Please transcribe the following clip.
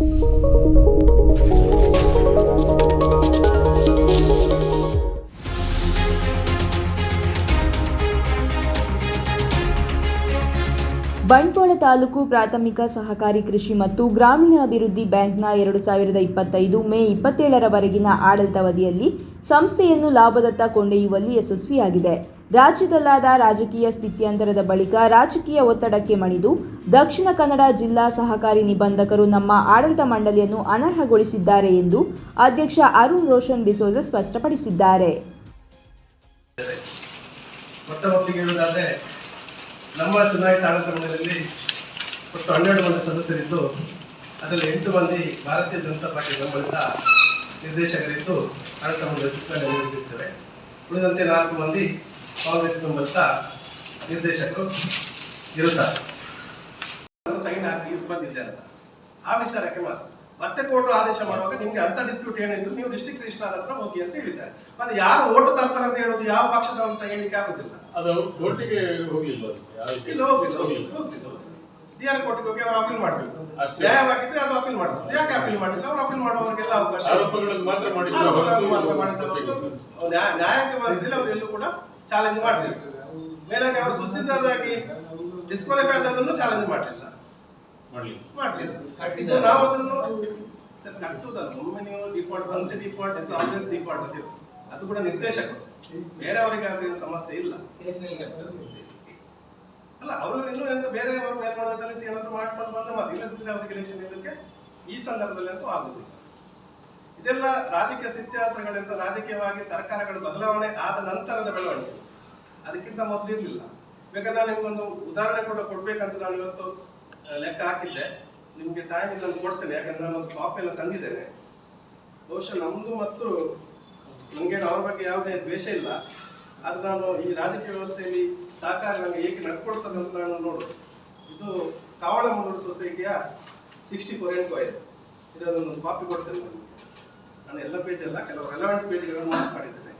ಬಂಟ್ವಾಳ ತಾಲೂಕು ಪ್ರಾಥಮಿಕ ಸಹಕಾರಿ ಕೃಷಿ ಮತ್ತು ಗ್ರಾಮೀಣ ಅಭಿವೃದ್ಧಿ ಬ್ಯಾಂಕ್ನ ಎರಡು ಸಾವಿರದ ಇಪ್ಪತ್ತೈದು ಮೇ ಇಪ್ಪತ್ತೇಳರವರೆಗಿನ ಆಡಳಿತಾವಧಿಯಲ್ಲಿ ಸಂಸ್ಥೆಯನ್ನು ಲಾಭದತ್ತ ಕೊಂಡೊಯ್ಯುವಲ್ಲಿ ಯಶಸ್ವಿಯಾಗಿದೆ. ರಾಜ್ಯದಲ್ಲಾದ ರಾಜಕೀಯ ಸ್ಥಿತ್ಯಂತರದ ಬಳಿಕ ರಾಜಕೀಯ ಒತ್ತಡಕ್ಕೆ ಮಣಿದು ದಕ್ಷಿಣ ಕನ್ನಡ ಜಿಲ್ಲಾ ಸಹಕಾರಿ ನಿಬಂಧಕರು ನಮ್ಮ ಆಡಳಿತ ಮಂಡಳಿಯನ್ನು ಅನರ್ಹಗೊಳಿಸಿದ್ದಾರೆ ಎಂದು ಅಧ್ಯಕ್ಷ ಅರುಣ್ ರೋಷನ್ ಡಿಸೋಜ ಸ್ಪಷ್ಟಪಡಿಸಿದ್ದಾರೆ. ನಮ್ಮ ಚುನಾಯಿತ ಆಡಳಿತ ಮಂಡಳಿಯಲ್ಲಿ ಒಟ್ಟು ಹನ್ನೆರಡು ಮಂದಿ ಸದಸ್ಯರಿದ್ದು, ಅದರಲ್ಲಿ ಎಂಟು ಮಂದಿ ಭಾರತೀಯ ಜನತಾ ಪಾರ್ಟಿ ಬೆಂಬಲಿತ ನಿರ್ದೇಶಕರಿದ್ದು ಆಡಳಿತ ಮಂಡಳಿ ಚುನಾವಣೆ ಉಳಿದಂತೆ ನಾಲ್ಕು ಮಂದಿ ಬೆಂಬಲಿತ ನಿರ್ದೇಶಕರು ಇರುತ್ತಾರೆ ಸೈನ್ ಹಾಕಿ ಬಂದಿದೆ ಅಂತ ಆ ವಿಚಾರಕ್ಕೆ ಮಾತ್ರ ಮತ್ತೆ ಕೋರ್ಟ್ ಆದೇಶ ಮಾಡುವಾಗ ನಿಮ್ಗೆ ಅಂತ ಡಿಸ್ಪ್ಯೂಟ್ ಏನಿದ್ರು ನೀವು ಡಿಸ್ಟ್ರಿಕ್ಟ್ ರಿಜಿಸ್ಟ್ರಾರ್ ಹತ್ರ ಹೋಗಿ ಅಂತ ಹೇಳಿದ್ದಾರೆ ಮತ್ತೆ ಯಾರು ಓಟು ತರ್ತಾರೆ ಅಂತ ಹೇಳೋದು ಯಾವ ಪಕ್ಷದ ಅಂತ ಹೇಳಿಕ್ಕೆ ಆಗುದಿಲ್ಲ ಅದು ಕೋರ್ಟಿಗೆ ಹೋಗ್ಲಿಲ್ಲ ಅದು. ಯಾವ ವಿಷಯ? ಇಲ್ಲ ಹೋಗಿಲ್ಲ ಹೋಗ್ಲಿಲ್ಲ. ಡಿ ಆರ್ ಕೋರ್ಟ್ಗೆ ಹೋಗಿ ಅವರು ಅಪೀಲ್ ಮಾಡಬೇಕು. ನ್ಯಾಯವಾಗಿದ್ರೆ ಅದು ಅಪೀಲ್ ಮಾಡಬೇಕು. ಯಾಕೆ ಅಪೀಲ್ ಮಾಡಿಲ್ಲ ಅವರು ಅಪೀಲ್ ಮಾಡುವವರಿಗೆಲ್ಲ ಅವಕಾಶ. ಆರೋಪಗಳನ್ನು ಮಾತ್ರ ಮಾಡಿದ್ರು ಮಾತ್ರ ಮಾಡಿದ. ನ್ಯಾಯ- ವ್ಯವಸ್ಥೆಯಲ್ಲಿ ಅವರು ಎಲ್ಲೂ ಕೂಡ ಚಾಲೆಂಜ್ ಮಾಡಲಿಲ್ಲ. ಮೇಲಾಗಿ ಅವರು ಸುಸ್ಥಿತರಾಗಿ ಡಿಸ್ಕ್ವಾಲಿಫೈ ಆದದನ್ನು ಚಾಲೆಂಜ್ ಮಾಡಲಿಲ್ಲ. ಮಾಡ್ಲಿಲ್ಲ. ಇದು ನಾವು ಅದನ್ನು ಸರ್ ಕಟ್ಟುವುದಲ್ಲ ಒಮ್ಮೆ ನೀವು default once default is always default ಅಂತ ಅದು ಕೂಡ ನಿರ್ದೇಶಕರು. ಬೇರೆಯವರಿಗಾದ್ರೆ ಸಮಸ್ಯೆ ಇಲ್ಲ. ಅಲ್ಲ, ಅವರು ಇನ್ನೂ ಎಂತ ಬೇರೆ ಅವರು ಮೇಲ್ಮನವಿ ಸಲ್ಲಿಸಿ ಏನಾದರೂ ಮಾಡ್ಕೊಂಡು ಬಂದ್ರೆ ಮತ್ತೆ ಇಲ್ಲದಿದ್ರೆ ಅವರಿಗೆ ಎಲೆಕ್ಷನ್ ಇದಕ್ಕೆ ಈ ಸಂದರ್ಭದಲ್ಲಿ ಅಂತೂ ಆಗುದಿಲ್ಲ. ಇದೆಲ್ಲ ರಾಜಕೀಯ ಸ್ಥಿತ್ಯಾಂತರಗಳಿಂದ ರಾಜಕೀಯವಾಗಿ ಸರ್ಕಾರಗಳು ಬದಲಾವಣೆ ಆದ ನಂತರದ ಬೆಳವಣಿಗೆ. ಅದಕ್ಕಿಂತ ಮೊದಲು ಇರಲಿಲ್ಲ. ಬೇಕಾದ್ರೆ ನಿಮ್ಗೊಂದು ಉದಾಹರಣೆ ಕೂಡ ಕೊಡ್ಬೇಕಂತ ನಾನು ಇವತ್ತು ಲೆಕ್ಕ ಹಾಕಿದ್ದೆ. ನಿಮಗೆ ಟೈಮ್ ಇದನ್ನು ಕೊಡ್ತೇನೆ, ಯಾಕಂದ್ರೆ ನಾನು ಒಂದು ಕಾಪಿ ಎಲ್ಲ ತಂದಿದ್ದೇನೆ. ಬಹುಶಃ ನಮ್ಮದು ಮತ್ತು ನನಗೇನು ಅವ್ರ ಬಗ್ಗೆ ಯಾವುದೇ ದ್ವೇಷ ಇಲ್ಲ. ಅದು ನಾನು ಈ ರಾಜಕೀಯ ವ್ಯವಸ್ಥೆಯಲ್ಲಿ ಸಹಕಾರ ನನಗೆ ಏಕೆ ನಡ್ಕೊಡ್ತದೆ ಅಂತ ನಾನು ನೋಡು. ಇದು ಕಾವಳಮೂರು ಸೊಸೈಟಿಯ ಸಿಕ್ಸ್ಟಿ ಫೋರ್ ಎನ್ ಕೋಯ್ ಇದನ್ನು ಕಾಪಿ ಕೊಡ್ತೇನೆ ನಾನು. ನಾನು ಎಲ್ಲ ಪೇಜ್ ಅಲ್ಲ ಕೆಲವು ರೆಲೆವೆಂಟ್ ಪೇಜ್ಗಳನ್ನು ಮಾರ್ಕ್ ಮಾಡಿದ್ದೇನೆ